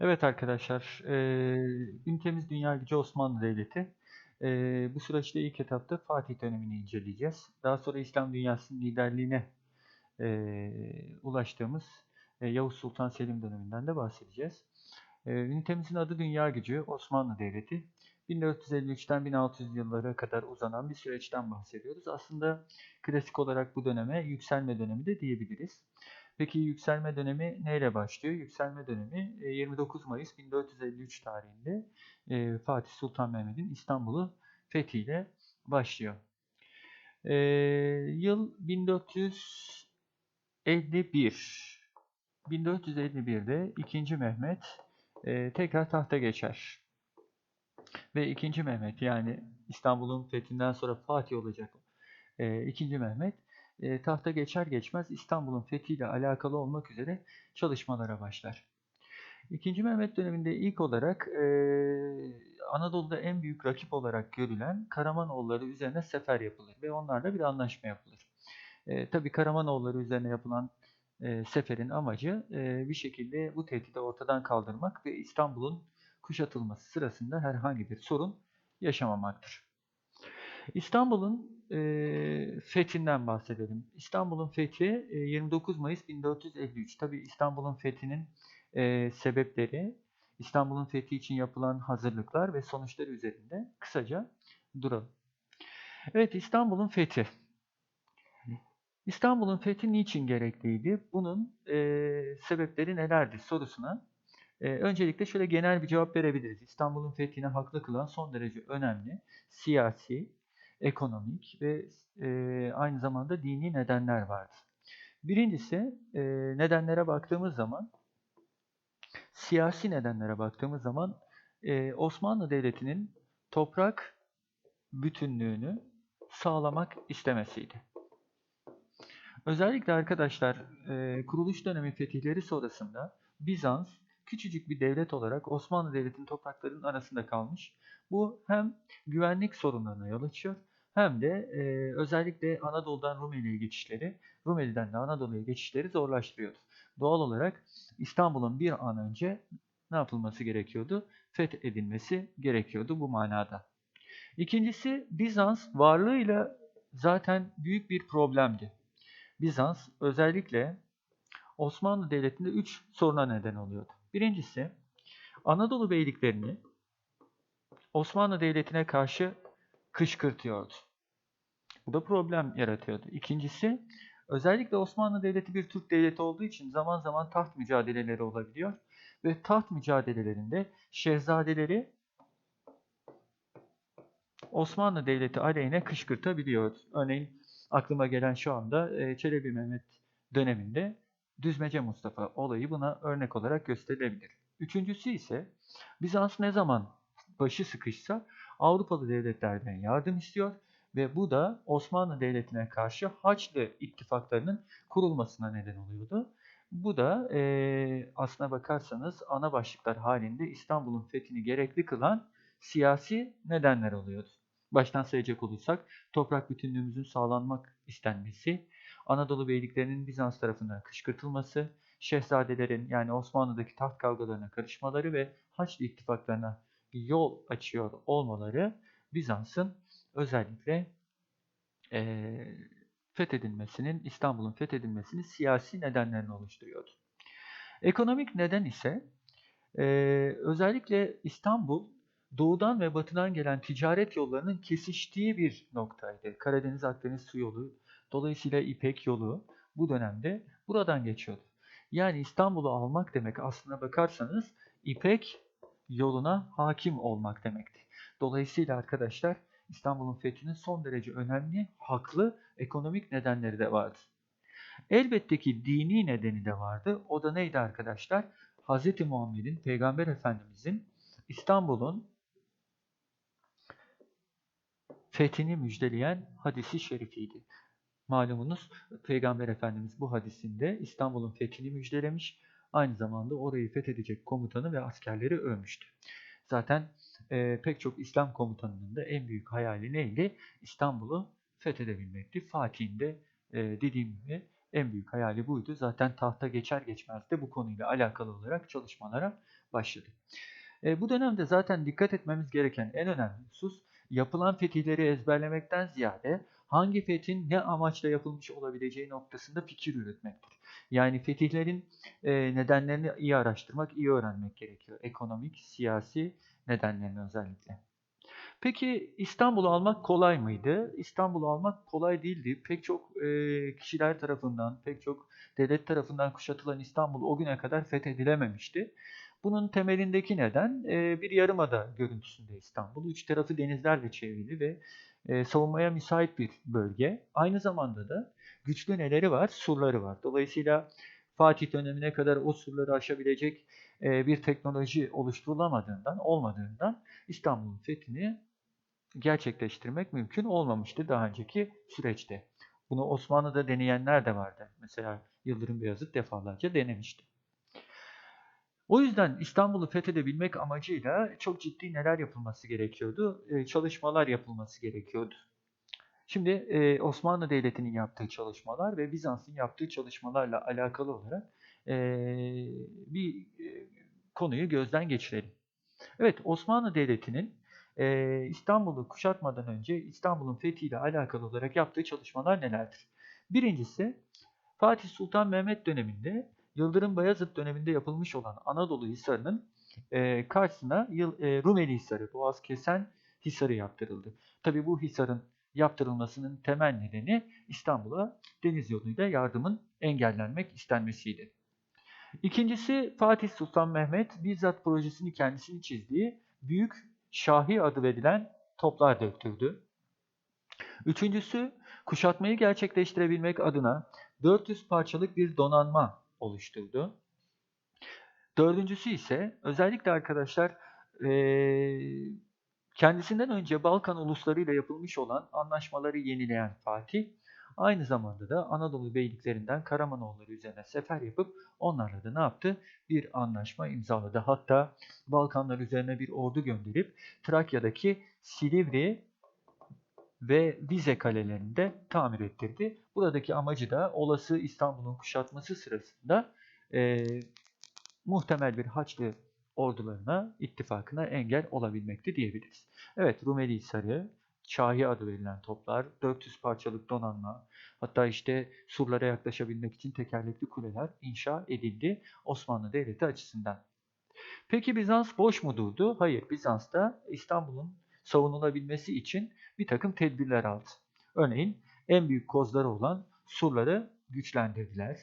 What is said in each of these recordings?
Evet arkadaşlar, eee ülkemiz Dünya Gücü Osmanlı Devleti. Eee, bu süreçte ilk etapta Fatih dönemini inceleyeceğiz. Daha sonra İslam dünyasının liderliğine eee, ulaştığımız e, Yavuz Sultan Selim döneminden de bahsedeceğiz. Eee, ünitemizin adı Dünya Gücü Osmanlı Devleti. 1453'ten 1600 yıllara kadar uzanan bir süreçten bahsediyoruz. Aslında klasik olarak bu döneme yükselme dönemi de diyebiliriz. Peki yükselme dönemi neyle başlıyor? Yükselme dönemi 29 e, Mayıs 1453 tarihinde e, Fatih Sultan Mehmet'in İstanbul'u fethiyle başlıyor. E, yıl 1451. 1451'de 2. Mehmet tekrar tahta geçer. Ve 2. Mehmet yani İstanbul'un fethinden sonra Fatih olacak 2. Mehmet e, tahta geçer geçmez İstanbul'un fethiyle alakalı olmak üzere çalışmalara başlar. İkinci Mehmet döneminde ilk olarak e, Anadolu'da en büyük rakip olarak görülen Karamanoğulları üzerine sefer yapılır ve onlarla bir anlaşma yapılır. E, Tabi Karamanoğulları üzerine yapılan e, seferin amacı e, bir şekilde bu tehdidi ortadan kaldırmak ve İstanbul'un kuşatılması sırasında herhangi bir sorun yaşamamaktır. İstanbul'un e, fethinden bahsedelim. İstanbul'un fethi e, 29 Mayıs 1453. Tabi İstanbul'un fethinin e, sebepleri, İstanbul'un fethi için yapılan hazırlıklar ve sonuçları üzerinde kısaca duralım. Evet İstanbul'un fethi. İstanbul'un fethi niçin gerekliydi? Bunun e, sebepleri nelerdi sorusuna e, öncelikle şöyle genel bir cevap verebiliriz. İstanbul'un fethine haklı kılan son derece önemli siyasi, ekonomik ve e, aynı zamanda dini nedenler vardır. Birincisi e, nedenlere baktığımız zaman siyasi nedenlere baktığımız zaman e, Osmanlı Devleti'nin toprak bütünlüğünü sağlamak istemesiydi. Özellikle arkadaşlar e, kuruluş dönemi fetihleri sonrasında Bizans küçücük bir devlet olarak Osmanlı Devleti'nin topraklarının arasında kalmış. Bu hem güvenlik sorunlarına yol açıyor hem de e, özellikle Anadolu'dan Rumeli'ye geçişleri, Rumeli'den de Anadolu'ya geçişleri zorlaştırıyordu. Doğal olarak İstanbul'un bir an önce ne yapılması gerekiyordu? Fethedilmesi gerekiyordu bu manada. İkincisi Bizans varlığıyla zaten büyük bir problemdi. Bizans özellikle Osmanlı Devleti'nde üç soruna neden oluyordu. Birincisi Anadolu beyliklerini Osmanlı Devleti'ne karşı kışkırtıyordu. Bu da problem yaratıyordu. İkincisi özellikle Osmanlı Devleti bir Türk devleti olduğu için zaman zaman taht mücadeleleri olabiliyor. Ve taht mücadelelerinde şehzadeleri Osmanlı Devleti aleyhine kışkırtabiliyordu. Örneğin aklıma gelen şu anda e, Çelebi Mehmet döneminde Düzmece Mustafa olayı buna örnek olarak gösterilebilir. Üçüncüsü ise Bizans ne zaman başı sıkışsa Avrupalı devletlerden yardım istiyor ve bu da Osmanlı Devleti'ne karşı Haçlı ittifaklarının kurulmasına neden oluyordu. Bu da e, aslına bakarsanız ana başlıklar halinde İstanbul'un fethini gerekli kılan siyasi nedenler oluyordu. Baştan sayacak olursak toprak bütünlüğümüzün sağlanmak istenmesi, Anadolu beyliklerinin Bizans tarafından kışkırtılması, şehzadelerin yani Osmanlı'daki taht kavgalarına karışmaları ve Haçlı ittifaklarına yol açıyor olmaları Bizans'ın özellikle e, fethedilmesinin, İstanbul'un fethedilmesinin siyasi nedenlerini oluşturuyordu. Ekonomik neden ise e, özellikle İstanbul doğudan ve batıdan gelen ticaret yollarının kesiştiği bir noktaydı. Karadeniz-Akdeniz su yolu, dolayısıyla İpek yolu bu dönemde buradan geçiyordu. Yani İstanbul'u almak demek aslına bakarsanız İpek yoluna hakim olmak demekti. Dolayısıyla arkadaşlar İstanbul'un fethinin son derece önemli, haklı ekonomik nedenleri de vardı. Elbette ki dini nedeni de vardı. O da neydi arkadaşlar? Hz. Muhammed'in, Peygamber Efendimiz'in İstanbul'un fethini müjdeleyen hadisi şerifiydi. Malumunuz Peygamber Efendimiz bu hadisinde İstanbul'un fethini müjdelemiş, aynı zamanda orayı fethedecek komutanı ve askerleri övmüştü. Zaten e, pek çok İslam komutanının da en büyük hayali neydi? İstanbul'u fethedebilmekti. Fatih'in de e, dediğim gibi en büyük hayali buydu. Zaten tahta geçer geçmez de bu konuyla alakalı olarak çalışmalara başladı. E, bu dönemde zaten dikkat etmemiz gereken en önemli husus yapılan fetihleri ezberlemekten ziyade hangi fethin ne amaçla yapılmış olabileceği noktasında fikir üretmektir. Yani fetihlerin e, nedenlerini iyi araştırmak, iyi öğrenmek gerekiyor. Ekonomik, siyasi nedenlerini özellikle. Peki İstanbul'u almak kolay mıydı? İstanbul'u almak kolay değildi. Pek çok e, kişiler tarafından, pek çok devlet tarafından kuşatılan İstanbul o güne kadar fethedilememişti. Bunun temelindeki neden e, bir yarımada görüntüsünde İstanbul. Üç tarafı denizlerle çevrili ve e, savunmaya müsait bir bölge. Aynı zamanda da güçlü neleri var? Surları var. Dolayısıyla Fatih dönemine kadar o surları aşabilecek e, bir teknoloji oluşturulamadığından, olmadığından İstanbul'un fethini gerçekleştirmek mümkün olmamıştı daha önceki süreçte. Bunu Osmanlı'da deneyenler de vardı. Mesela Yıldırım Beyazıt defalarca denemişti. O yüzden İstanbul'u fethedebilmek amacıyla çok ciddi neler yapılması gerekiyordu? Ee, çalışmalar yapılması gerekiyordu. Şimdi e, Osmanlı Devleti'nin yaptığı çalışmalar ve Bizans'ın yaptığı çalışmalarla alakalı olarak e, bir e, konuyu gözden geçirelim. Evet, Osmanlı Devleti'nin İstanbul'u kuşatmadan önce İstanbul'un fethiyle alakalı olarak yaptığı çalışmalar nelerdir? Birincisi, Fatih Sultan Mehmet döneminde Yıldırım Bayezid döneminde yapılmış olan Anadolu Hisarı'nın e, karşısına Yıl, e, Rumeli Hisarı, Boğaz Kesen Hisarı yaptırıldı. Tabi bu Hisar'ın yaptırılmasının temel nedeni İstanbul'a deniz yoluyla yardımın engellenmek istenmesiydi. İkincisi Fatih Sultan Mehmet bizzat projesini kendisini çizdiği Büyük Şahi adı verilen toplar döktürdü. Üçüncüsü kuşatmayı gerçekleştirebilmek adına 400 parçalık bir donanma oluşturdu. Dördüncüsü ise özellikle arkadaşlar kendisinden önce Balkan ulusları ile yapılmış olan anlaşmaları yenileyen Fatih, aynı zamanda da Anadolu beyliklerinden Karamanoğulları üzerine sefer yapıp onlarla da ne yaptı? Bir anlaşma imzaladı. Hatta Balkanlar üzerine bir ordu gönderip Trakya'daki Silivri ve Vize kalelerinde tamir ettirdi. Buradaki amacı da olası İstanbul'un kuşatması sırasında e, muhtemel bir Haçlı ordularına, ittifakına engel olabilmekti diyebiliriz. Evet Rumeli Hisarı, Şahi adı verilen toplar, 400 parçalık donanma, hatta işte surlara yaklaşabilmek için tekerlekli kuleler inşa edildi Osmanlı Devleti açısından. Peki Bizans boş mu durdu? Hayır, Bizans da İstanbul'un savunulabilmesi için bir takım tedbirler aldı. Örneğin en büyük kozları olan surları güçlendirdiler.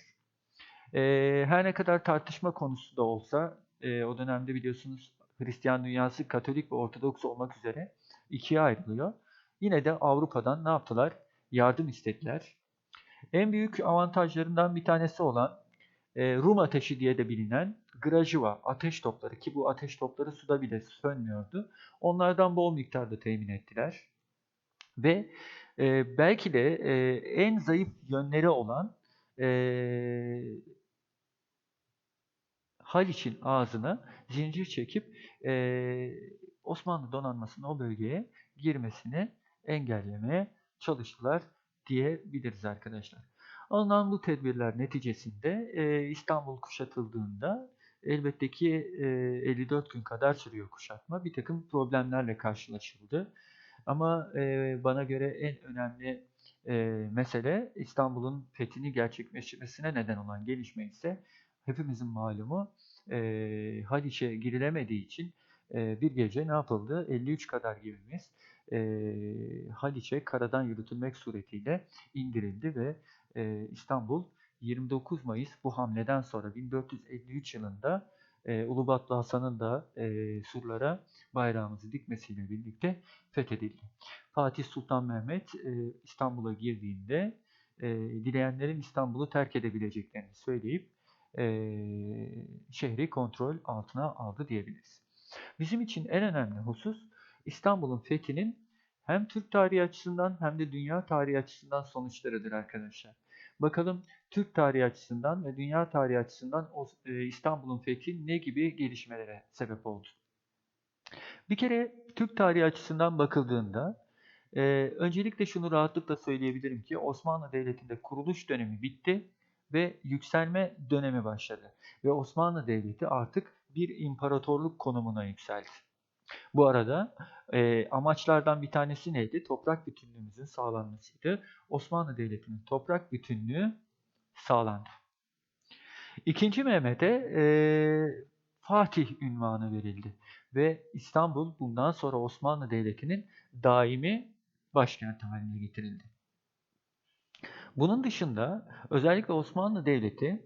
Ee, her ne kadar tartışma konusu da olsa e, o dönemde biliyorsunuz Hristiyan dünyası Katolik ve Ortodoks olmak üzere ikiye ayrılıyor. Yine de Avrupa'dan ne yaptılar? Yardım istediler. En büyük avantajlarından bir tanesi olan e, Rum ateşi diye de bilinen Grajiva ateş topları ki bu ateş topları suda bile sönmüyordu. Onlardan bol miktarda temin ettiler. Ve e, belki de e, en zayıf yönleri olan e, Haliç'in ağzına zincir çekip e, Osmanlı donanmasının o bölgeye girmesini engellemeye çalıştılar diyebiliriz arkadaşlar. Alınan bu tedbirler neticesinde e, İstanbul kuşatıldığında elbette ki e, 54 gün kadar sürüyor kuşatma. Bir takım problemlerle karşılaşıldı. Ama e, bana göre en önemli e, mesele İstanbul'un fethini gerçekleştirmesine neden olan gelişme ise hepimizin malumu e, Haliç'e girilemediği için e, bir gece ne yapıldı? 53 kadar gemimiz e, Haliç'e karadan yürütülmek suretiyle indirildi ve e, İstanbul 29 Mayıs bu hamleden sonra 1453 yılında e, Ulubatlı Hasan'ın da e, surlara bayrağımızı dikmesiyle birlikte fethedildi. Fatih Sultan Mehmet e, İstanbul'a girdiğinde e, dileyenlerin İstanbul'u terk edebileceklerini söyleyip e, şehri kontrol altına aldı diyebiliriz. Bizim için en önemli husus İstanbul'un fethinin hem Türk tarihi açısından hem de dünya tarihi açısından sonuçlarıdır arkadaşlar. Bakalım Türk tarihi açısından ve dünya tarihi açısından İstanbul'un fethi ne gibi gelişmelere sebep oldu? Bir kere Türk tarihi açısından bakıldığında e, öncelikle şunu rahatlıkla söyleyebilirim ki Osmanlı Devleti'nde kuruluş dönemi bitti ve yükselme dönemi başladı. Ve Osmanlı Devleti artık bir imparatorluk konumuna yükseldi. Bu arada e, amaçlardan bir tanesi neydi? Toprak bütünlüğümüzün sağlanmasıydı. Osmanlı Devleti'nin toprak bütünlüğü sağlandı. İkinci Mehmet'e e, Fatih ünvanı verildi ve İstanbul bundan sonra Osmanlı Devleti'nin daimi başkenti haline getirildi. Bunun dışında özellikle Osmanlı Devleti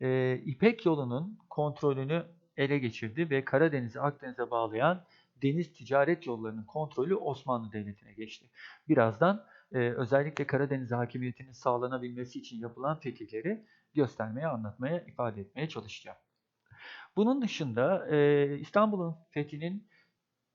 e, İpek yolunun kontrolünü ele geçirdi ve Karadeniz'i Akdeniz'e bağlayan deniz ticaret yollarının kontrolü Osmanlı Devleti'ne geçti. Birazdan e, özellikle Karadeniz hakimiyetinin sağlanabilmesi için yapılan fetihleri göstermeye, anlatmaya, ifade etmeye çalışacağım. Bunun dışında e, İstanbul'un fethinin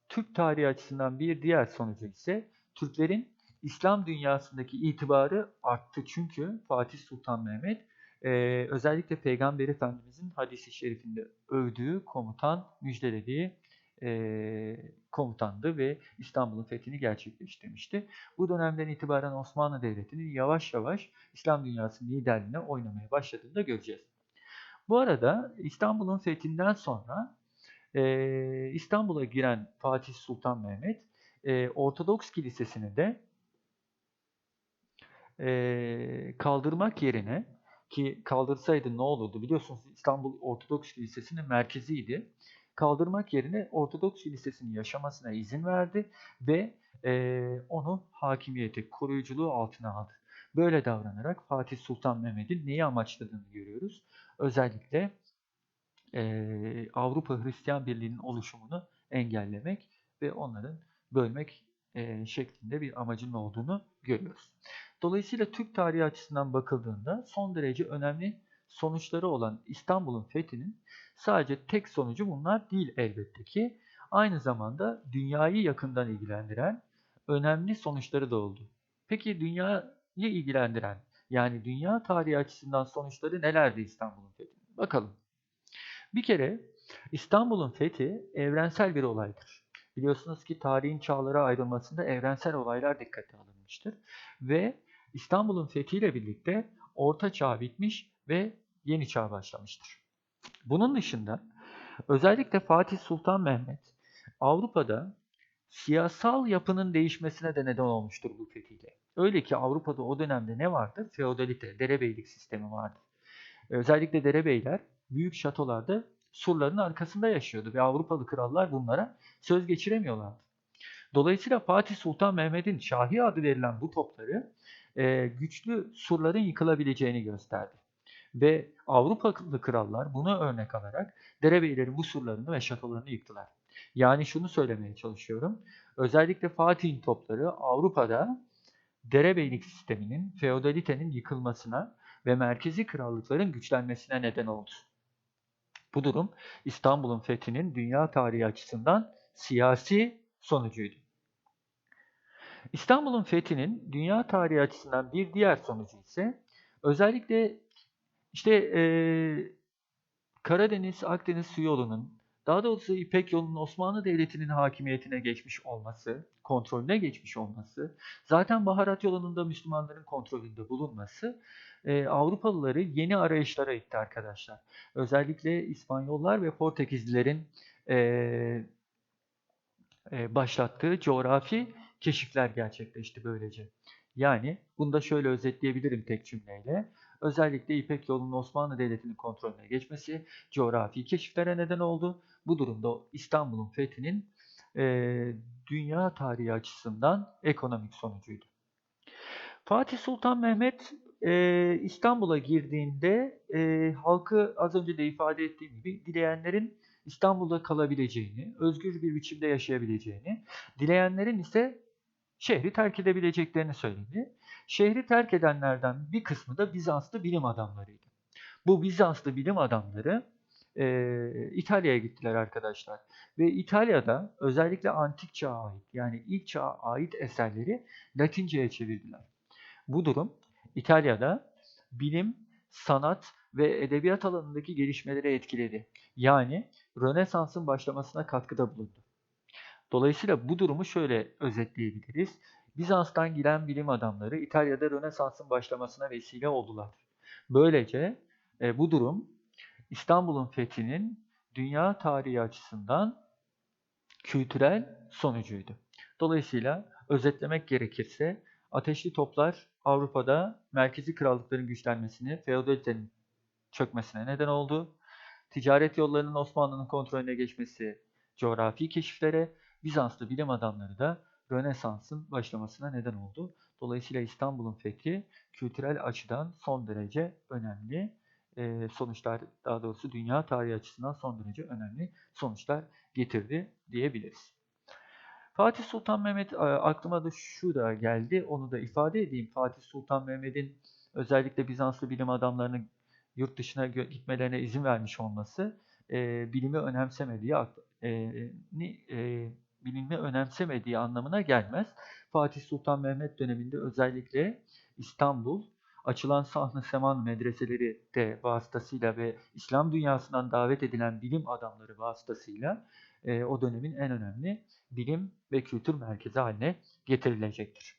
Türk tarihi açısından bir diğer sonucu ise Türklerin İslam dünyasındaki itibarı arttı. Çünkü Fatih Sultan Mehmet e, özellikle Peygamber Efendimizin hadisi şerifinde övdüğü komutan, müjdelediği e, komutandı ve İstanbul'un fethini gerçekleştirmişti. Bu dönemden itibaren Osmanlı Devleti'nin yavaş yavaş İslam dünyasının liderliğine oynamaya başladığını da göreceğiz. Bu arada İstanbul'un fethinden sonra e, İstanbul'a giren Fatih Sultan Mehmet e, Ortodoks Kilisesi'ni de e, kaldırmak yerine ki kaldırsaydı ne olurdu biliyorsunuz İstanbul Ortodoks Kilisesi'nin merkeziydi. Kaldırmak yerine Ortodoks Kilisesi'nin yaşamasına izin verdi ve e, onu hakimiyeti, koruyuculuğu altına aldı. Böyle davranarak Fatih Sultan Mehmet'in neyi amaçladığını görüyoruz. Özellikle e, Avrupa Hristiyan Birliği'nin oluşumunu engellemek ve onların bölmek e, şeklinde bir amacının olduğunu görüyoruz. Dolayısıyla Türk tarihi açısından bakıldığında son derece önemli sonuçları olan İstanbul'un fethinin sadece tek sonucu bunlar değil elbette ki. Aynı zamanda dünyayı yakından ilgilendiren önemli sonuçları da oldu. Peki dünyayı ilgilendiren yani dünya tarihi açısından sonuçları nelerdi İstanbul'un fethinin? Bakalım. Bir kere İstanbul'un fethi evrensel bir olaydır. Biliyorsunuz ki tarihin çağlara ayrılmasında evrensel olaylar dikkate alınmıştır. Ve İstanbul'un fethiyle birlikte Orta Çağ bitmiş ve Yeni Çağ başlamıştır. Bunun dışında özellikle Fatih Sultan Mehmet Avrupa'da siyasal yapının değişmesine de neden olmuştur bu fethiyle. Öyle ki Avrupa'da o dönemde ne vardı? Feodalite, derebeylik sistemi vardı. Özellikle derebeyler büyük şatolarda surların arkasında yaşıyordu ve Avrupalı krallar bunlara söz geçiremiyorlardı. Dolayısıyla Fatih Sultan Mehmet'in Şahi adı verilen bu topları e, güçlü surların yıkılabileceğini gösterdi. Ve Avrupalı krallar bunu örnek alarak derebeylerin bu surlarını ve şatolarını yıktılar. Yani şunu söylemeye çalışıyorum. Özellikle Fatih'in topları Avrupa'da derebeylik sisteminin, feodalitenin yıkılmasına ve merkezi krallıkların güçlenmesine neden oldu. Bu durum İstanbul'un fethinin dünya tarihi açısından siyasi sonucuydu. İstanbul'un fethinin dünya tarihi açısından bir diğer sonucu ise özellikle işte e, Karadeniz Akdeniz su yolunun daha doğrusu İpek yolunun Osmanlı Devleti'nin hakimiyetine geçmiş olması, kontrolüne geçmiş olması, zaten baharat yolunun da Müslümanların kontrolünde bulunması e, Avrupalıları yeni arayışlara itti arkadaşlar. Özellikle İspanyollar ve Portekizlilerin e, e, başlattığı coğrafi keşifler gerçekleşti böylece. Yani bunu da şöyle özetleyebilirim tek cümleyle. Özellikle İpek yolunun Osmanlı Devleti'nin kontrolüne geçmesi coğrafi keşiflere neden oldu. Bu durumda İstanbul'un fethinin e, dünya tarihi açısından ekonomik sonucuydu. Fatih Sultan Mehmet e, İstanbul'a girdiğinde e, halkı az önce de ifade ettiğim gibi dileyenlerin İstanbul'da kalabileceğini, özgür bir biçimde yaşayabileceğini, dileyenlerin ise şehri terk edebileceklerini söyledi. Şehri terk edenlerden bir kısmı da Bizanslı bilim adamlarıydı. Bu Bizanslı bilim adamları e, İtalya'ya gittiler arkadaşlar. Ve İtalya'da özellikle antik çağa ait yani ilk çağa ait eserleri Latince'ye çevirdiler. Bu durum İtalya'da bilim, sanat ve edebiyat alanındaki gelişmeleri etkiledi. Yani Rönesans'ın başlamasına katkıda bulundu. Dolayısıyla bu durumu şöyle özetleyebiliriz. Bizans'tan gelen bilim adamları İtalya'da Rönesans'ın başlamasına vesile oldular. Böylece e, bu durum İstanbul'un fethinin dünya tarihi açısından kültürel sonucuydu. Dolayısıyla özetlemek gerekirse ateşli toplar Avrupa'da merkezi krallıkların güçlenmesini, feodalitenin çökmesine neden oldu. Ticaret yollarının Osmanlı'nın kontrolüne geçmesi coğrafi keşiflere, Bizanslı bilim adamları da Rönesans'ın başlamasına neden oldu. Dolayısıyla İstanbul'un fethi kültürel açıdan son derece önemli e, sonuçlar, daha doğrusu dünya tarihi açısından son derece önemli sonuçlar getirdi diyebiliriz. Fatih Sultan Mehmet e, aklıma da şu da geldi, onu da ifade edeyim. Fatih Sultan Mehmet'in özellikle Bizanslı bilim adamlarının yurt dışına gitmelerine izin vermiş olması e, bilimi önemsemediği e, e, bilimi önemsemediği anlamına gelmez. Fatih Sultan Mehmet döneminde özellikle İstanbul açılan sahne seman medreseleri de vasıtasıyla ve İslam dünyasından davet edilen bilim adamları vasıtasıyla e, o dönemin en önemli bilim ve kültür merkezi haline getirilecektir.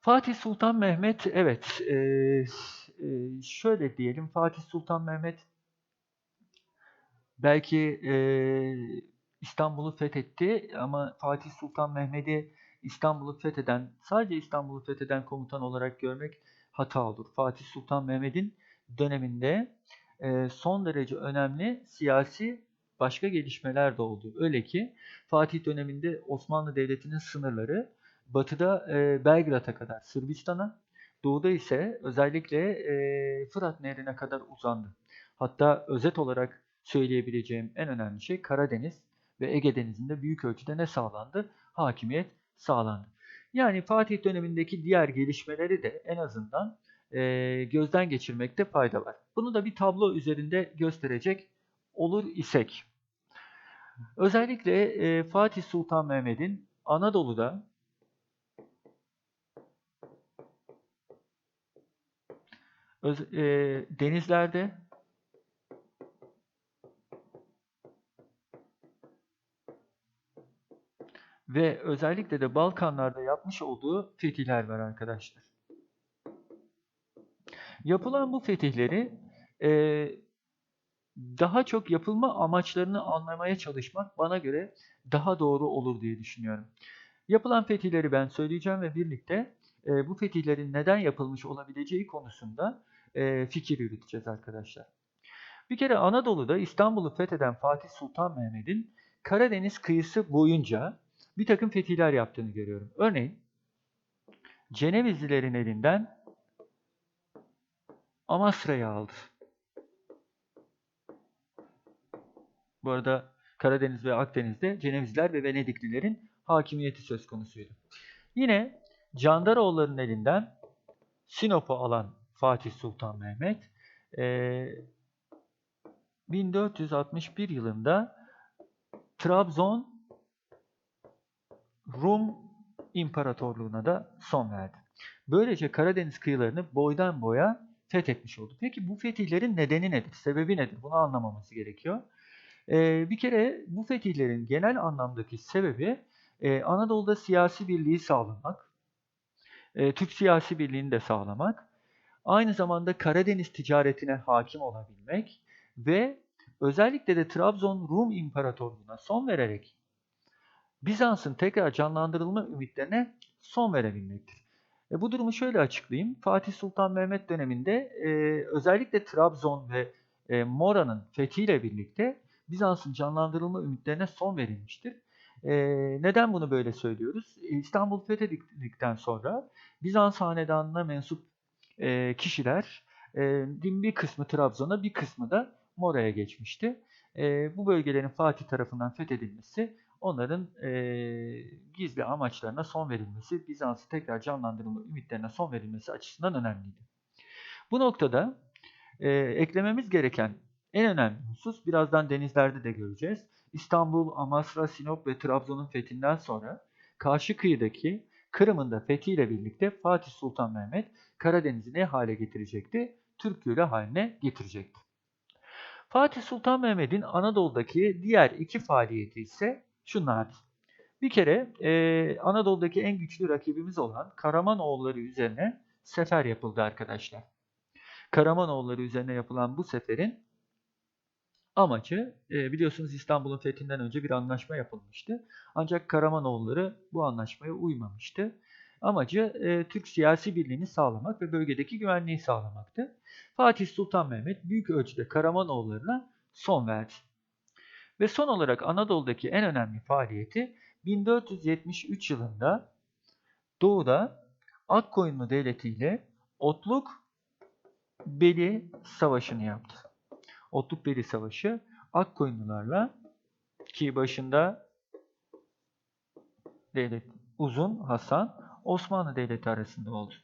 Fatih Sultan Mehmet, evet, e, e, şöyle diyelim, Fatih Sultan Mehmet belki e, İstanbul'u fethetti ama Fatih Sultan Mehmet'i İstanbul'u fetheden, sadece İstanbul'u fetheden komutan olarak görmek hata olur. Fatih Sultan Mehmet'in döneminde e, son derece önemli siyasi başka gelişmeler de oldu. Öyle ki Fatih döneminde Osmanlı Devleti'nin sınırları batıda e, Belgrad'a kadar Sırbistan'a, doğuda ise özellikle e, Fırat Nehri'ne kadar uzandı. Hatta özet olarak söyleyebileceğim en önemli şey Karadeniz ve Ege Denizi'nde büyük ölçüde ne sağlandı? Hakimiyet sağlandı. Yani Fatih dönemindeki diğer gelişmeleri de en azından e, gözden geçirmekte fayda var. Bunu da bir tablo üzerinde gösterecek olur isek. Özellikle e, Fatih Sultan Mehmet'in Anadolu'da öz, e, denizlerde ve özellikle de Balkanlarda yapmış olduğu fetihler var arkadaşlar. Yapılan bu fetihleri e, daha çok yapılma amaçlarını anlamaya çalışmak bana göre daha doğru olur diye düşünüyorum. Yapılan fetihleri ben söyleyeceğim ve birlikte e, bu fetihlerin neden yapılmış olabileceği konusunda e, fikir yürüteceğiz arkadaşlar. Bir kere Anadolu'da İstanbul'u fetheden Fatih Sultan Mehmet'in Karadeniz kıyısı boyunca bir takım fetihler yaptığını görüyorum. Örneğin Cenevizlilerin elinden Amasra'yı aldı. Bu arada Karadeniz ve Akdeniz'de Cenevizler ve Venediklilerin hakimiyeti söz konusuydu. Yine Candaroğulları'nın elinden Sinop'u alan Fatih Sultan Mehmet 1461 yılında Trabzon Rum İmparatorluğu'na da son verdi. Böylece Karadeniz kıyılarını boydan boya fethetmiş oldu. Peki bu fetihlerin nedeni nedir? Sebebi nedir? Bunu anlamamız gerekiyor. Ee, bir kere bu fetihlerin genel anlamdaki sebebi e, Anadolu'da siyasi birliği sağlamak, e, Türk siyasi birliğini de sağlamak, aynı zamanda Karadeniz ticaretine hakim olabilmek ve özellikle de Trabzon Rum İmparatorluğu'na son vererek Bizans'ın tekrar canlandırılma ümitlerine son verebilmektir. E, bu durumu şöyle açıklayayım. Fatih Sultan Mehmet döneminde e, özellikle Trabzon ve e, Mora'nın fethiyle birlikte Bizans'ın canlandırılma ümitlerine son verilmiştir. E, neden bunu böyle söylüyoruz? E, İstanbul fethedildikten sonra Bizans hanedanına mensup e, kişiler e, bir kısmı Trabzon'a bir kısmı da Mora'ya geçmişti. E, bu bölgelerin Fatih tarafından fethedilmesi onların e, gizli amaçlarına son verilmesi, Bizans'ı tekrar canlandırılma ümitlerine son verilmesi açısından önemliydi. Bu noktada e, eklememiz gereken en önemli husus, birazdan denizlerde de göreceğiz. İstanbul, Amasra, Sinop ve Trabzon'un fethinden sonra karşı kıyıdaki Kırım'ın da fethiyle birlikte Fatih Sultan Mehmet Karadeniz'i ne hale getirecekti? Türk Gölü haline getirecekti. Fatih Sultan Mehmet'in Anadolu'daki diğer iki faaliyeti ise şunlardır. Bir kere e, Anadolu'daki en güçlü rakibimiz olan Karamanoğulları üzerine sefer yapıldı arkadaşlar. Karamanoğulları üzerine yapılan bu seferin Amacı e, biliyorsunuz İstanbul'un fethinden önce bir anlaşma yapılmıştı. Ancak Karamanoğulları bu anlaşmaya uymamıştı. Amacı e, Türk siyasi birliğini sağlamak ve bölgedeki güvenliği sağlamaktı. Fatih Sultan Mehmet büyük ölçüde Karamanoğullarına son verdi. Ve son olarak Anadolu'daki en önemli faaliyeti 1473 yılında Doğu'da Akkoyunlu Devleti ile Otluk Beli Savaşı'nı yaptı. Otluk Beli Savaşı Akkoyunlularla ki başında devlet Uzun Hasan Osmanlı Devleti arasında oldu.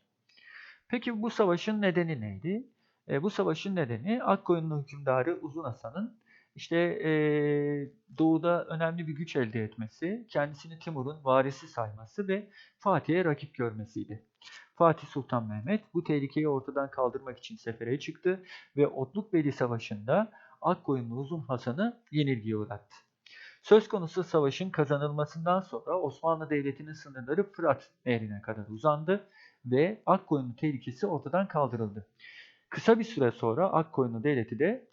Peki bu savaşın nedeni neydi? E, bu savaşın nedeni Akkoyunlu hükümdarı Uzun Hasan'ın işte e, doğuda önemli bir güç elde etmesi, kendisini Timur'un varisi sayması ve Fatih'e rakip görmesiydi. Fatih Sultan Mehmet bu tehlikeyi ortadan kaldırmak için sefere çıktı ve Otlukbeli Savaşı'nda Akkoyunlu Uzun Hasan'ı yenilgiye uğrattı. Söz konusu savaşın kazanılmasından sonra Osmanlı Devleti'nin sınırları Fırat Nehri'ne kadar uzandı ve Akkoyunlu tehlikesi ortadan kaldırıldı. Kısa bir süre sonra Akkoyunlu Devleti de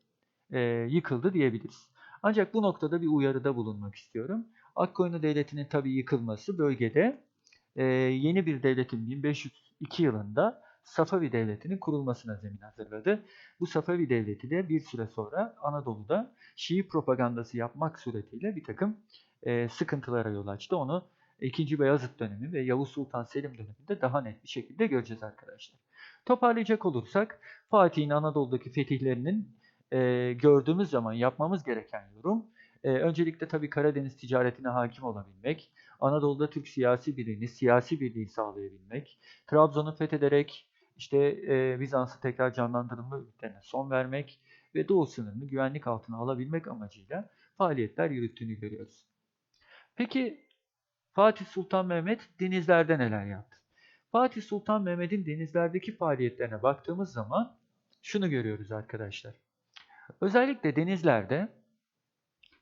e, yıkıldı diyebiliriz. Ancak bu noktada bir uyarıda bulunmak istiyorum. Akkoyunlu Devleti'nin tabii yıkılması bölgede e, yeni bir devletin 1502 yılında Safavi Devleti'nin kurulmasına zemin hazırladı. Bu Safavi Devleti de bir süre sonra Anadolu'da Şii propagandası yapmak suretiyle bir takım e, sıkıntılara yol açtı. Onu 2. Beyazıt dönemi ve Yavuz Sultan Selim döneminde daha net bir şekilde göreceğiz arkadaşlar. Toparlayacak olursak Fatih'in Anadolu'daki fetihlerinin e, gördüğümüz zaman yapmamız gereken yorum e, öncelikle tabii Karadeniz ticaretine hakim olabilmek, Anadolu'da Türk siyasi birliğini, siyasi birliği sağlayabilmek, Trabzon'u fethederek işte e, Bizans'ı tekrar canlandırılma ülkelerine son vermek ve Doğu sınırını güvenlik altına alabilmek amacıyla faaliyetler yürüttüğünü görüyoruz. Peki Fatih Sultan Mehmet denizlerde neler yaptı? Fatih Sultan Mehmet'in denizlerdeki faaliyetlerine baktığımız zaman şunu görüyoruz arkadaşlar. Özellikle denizlerde,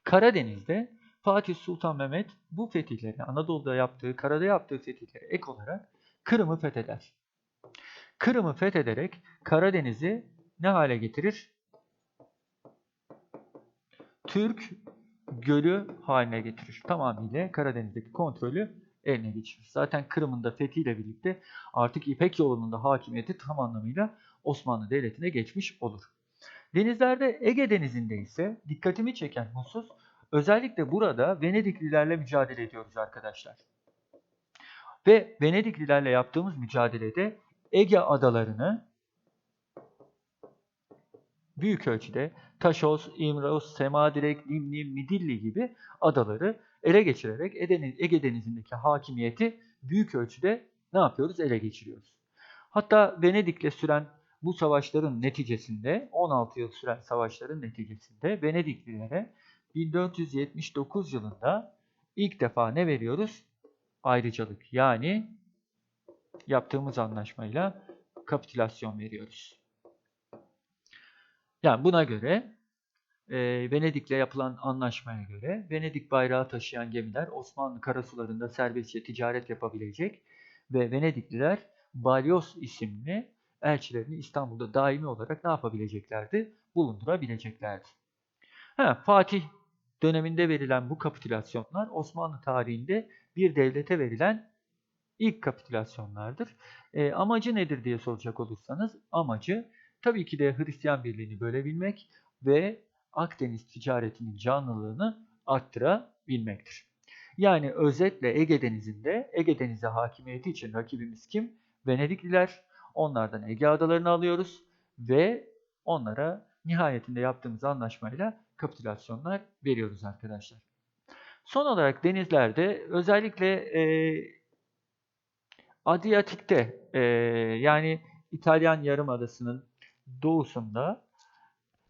Karadeniz'de Fatih Sultan Mehmet bu fetihleri, Anadolu'da yaptığı, karada yaptığı fetihleri ek olarak Kırım'ı fetheder. Kırım'ı fethederek Karadeniz'i ne hale getirir? Türk gölü haline getirir. Tamamıyla Karadeniz'deki kontrolü eline geçirir. Zaten Kırım'ın da fethiyle birlikte artık İpek yolunun da hakimiyeti tam anlamıyla Osmanlı Devleti'ne geçmiş olur. Denizlerde Ege Denizi'nde ise dikkatimi çeken husus özellikle burada Venediklilerle mücadele ediyoruz arkadaşlar. Ve Venediklilerle yaptığımız mücadelede Ege adalarını büyük ölçüde Taşos, İmros, Semadirek, Limni, Midilli gibi adaları ele geçirerek Ege Denizi'ndeki hakimiyeti büyük ölçüde ne yapıyoruz? Ele geçiriyoruz. Hatta Venedik'le süren bu savaşların neticesinde 16 yıl süren savaşların neticesinde Venediklilere 1479 yılında ilk defa ne veriyoruz? Ayrıcalık yani yaptığımız anlaşmayla kapitülasyon veriyoruz. Yani buna göre e, Venedik'le yapılan anlaşmaya göre Venedik bayrağı taşıyan gemiler Osmanlı karasularında serbestçe ticaret yapabilecek ve Venedikliler Balyoz isimli elçilerini İstanbul'da daimi olarak ne yapabileceklerdi? Bulundurabileceklerdi. Ha, Fatih döneminde verilen bu kapitülasyonlar Osmanlı tarihinde bir devlete verilen ilk kapitülasyonlardır. E, amacı nedir diye soracak olursanız amacı tabii ki de Hristiyan birliğini bölebilmek ve Akdeniz ticaretinin canlılığını arttırabilmektir. Yani özetle Ege Denizi'nde Ege Denizi hakimiyeti için rakibimiz kim? Venedikliler. Onlardan Ege adalarını alıyoruz ve onlara nihayetinde yaptığımız anlaşmayla kapitülasyonlar veriyoruz arkadaşlar. Son olarak denizlerde özellikle e, Adriyatik'te e, yani İtalyan Yarımadası'nın doğusunda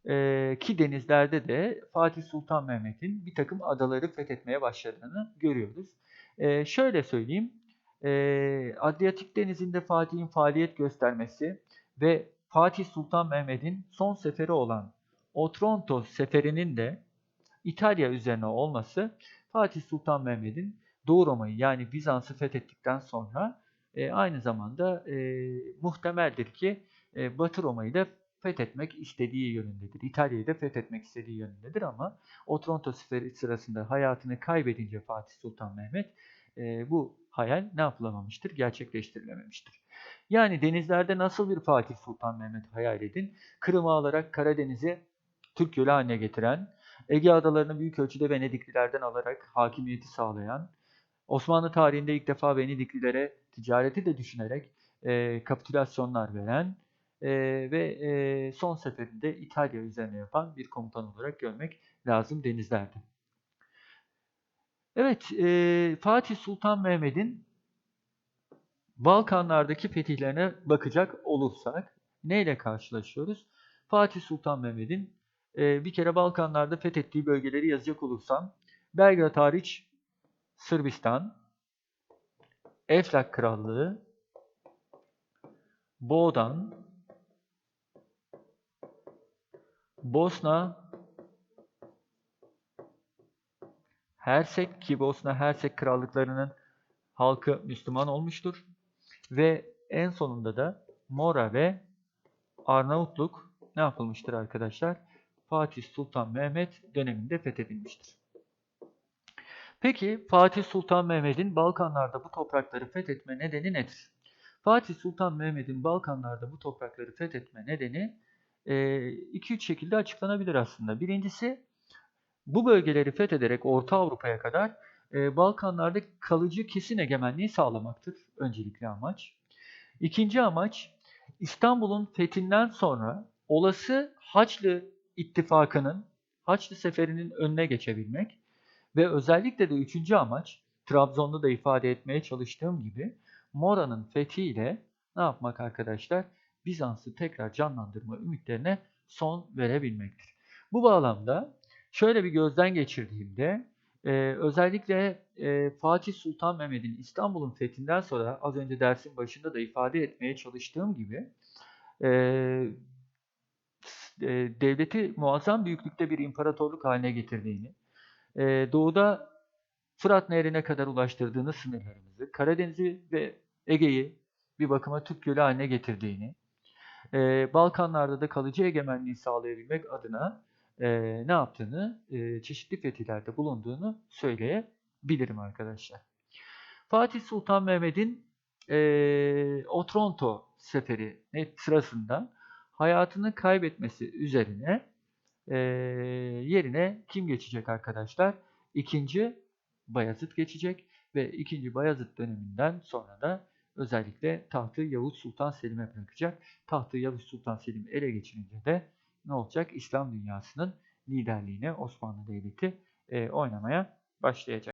e, ki denizlerde de Fatih Sultan Mehmet'in bir takım adaları fethetmeye başladığını görüyoruz. E, şöyle söyleyeyim, e, Adriyatik Denizi'nde Fatih'in faaliyet göstermesi ve Fatih Sultan Mehmet'in son seferi olan Otranto seferinin de İtalya üzerine olması Fatih Sultan Mehmet'in Doğu Roma'yı yani Bizans'ı fethettikten sonra e, aynı zamanda e, muhtemeldir ki e, Batı Roma'yı da fethetmek istediği yönündedir. İtalya'yı da fethetmek istediği yönündedir ama Otranto Seferi sırasında hayatını kaybedince Fatih Sultan Mehmet e, bu hayal ne yapılamamıştır? Gerçekleştirilememiştir. Yani denizlerde nasıl bir Fatih Sultan Mehmet hayal edin? Kırım'ı alarak Karadeniz'i Türk yolu haline getiren, Ege adalarını büyük ölçüde Venediklilerden alarak hakimiyeti sağlayan, Osmanlı tarihinde ilk defa Venediklilere ticareti de düşünerek e, kapitülasyonlar veren e, ve e, son seferinde İtalya üzerine yapan bir komutan olarak görmek lazım denizlerde. Evet, e, Fatih Sultan Mehmet'in Balkanlardaki fetihlerine bakacak olursak neyle karşılaşıyoruz? Fatih Sultan Mehmet'in e, bir kere Balkanlarda fethettiği bölgeleri yazacak olursam Belgrad hariç Sırbistan, Eflak Krallığı, Boğdan, Bosna, Hersek ki Bosna Hersek krallıklarının halkı Müslüman olmuştur. Ve en sonunda da Mora ve Arnavutluk ne yapılmıştır arkadaşlar? Fatih Sultan Mehmet döneminde fethedilmiştir. Peki Fatih Sultan Mehmet'in Balkanlarda bu toprakları fethetme nedeni nedir? Fatih Sultan Mehmet'in Balkanlarda bu toprakları fethetme nedeni 2-3 şekilde açıklanabilir aslında. Birincisi bu bölgeleri fethederek Orta Avrupa'ya kadar e, Balkanlarda kalıcı kesin egemenliği sağlamaktır öncelikli amaç. İkinci amaç İstanbul'un fethinden sonra olası Haçlı ittifakının, Haçlı seferinin önüne geçebilmek ve özellikle de üçüncü amaç Trabzon'da da ifade etmeye çalıştığım gibi Mora'nın fethiyle ne yapmak arkadaşlar? Bizans'ı tekrar canlandırma ümitlerine son verebilmektir. Bu bağlamda şöyle bir gözden geçirdiğimde e, özellikle e, Fatih Sultan Mehmet'in İstanbul'un fethinden sonra az önce dersin başında da ifade etmeye çalıştığım gibi e, e, devleti muazzam büyüklükte bir imparatorluk haline getirdiğini, e, doğuda Fırat Nehri'ne kadar ulaştırdığını sınırlarımızı, Karadeniz'i ve Ege'yi bir bakıma Türk Gölü haline getirdiğini, e, Balkanlarda da kalıcı egemenliği sağlayabilmek adına e, ne yaptığını, e, çeşitli fetihlerde bulunduğunu söyleyebilirim arkadaşlar. Fatih Sultan Mehmet'in e, Otranto seferi sırasında hayatını kaybetmesi üzerine e, yerine kim geçecek arkadaşlar? İkinci Bayezid geçecek ve ikinci Bayezid döneminden sonra da özellikle tahtı Yavuz Sultan Selim'e bırakacak. Tahtı Yavuz Sultan Selim ele geçirince de ne olacak? İslam dünyasının liderliğine Osmanlı Devleti e, oynamaya başlayacak.